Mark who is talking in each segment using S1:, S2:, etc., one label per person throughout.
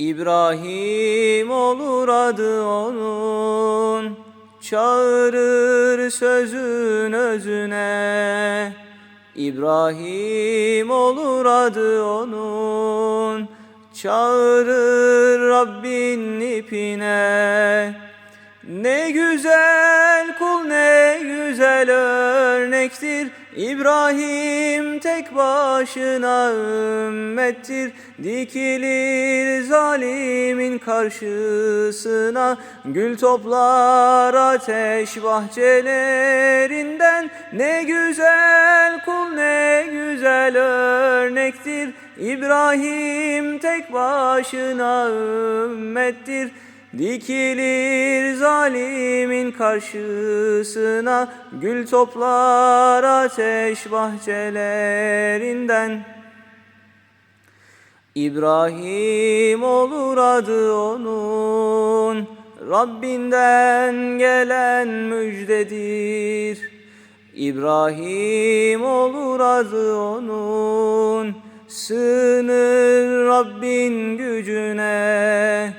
S1: İbrahim olur adı onun Çağırır sözün özüne. İbrahim olur adı onun Çağırır Rabbin ipine. Ne güzel kul ne güzel örnektir. İbrahim tek başına ümmettir. Dikilir zalimin karşısına. Gül toplar ateş bahçelerinden. Ne güzel kul ne güzel örnektir. İbrahim tek başına ümmettir Dikilir zalimin karşısına Gül toplar ateş bahçelerinden. İbrahim olur adı onun Rabbinden gelen müjdedir. İbrahim olur adı onun Sığınır Rabbin gücüne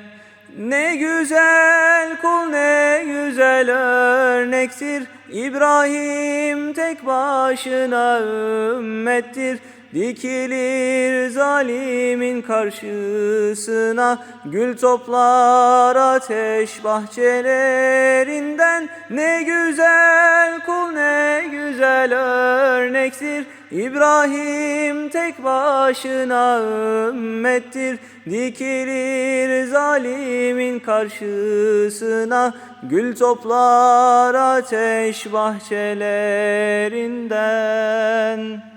S1: ne güzel kul ne güzel örnektir. İbrahim tek başına ümmettir. Dikilir zalimin karşısına Gül toplar ateş bahçelerinden. Ne güzel kul ne güzel örnektir. İbrahim tek başına ümmettir. Dikilir zalimin karşısına. Gül toplar ateş bahçelerinden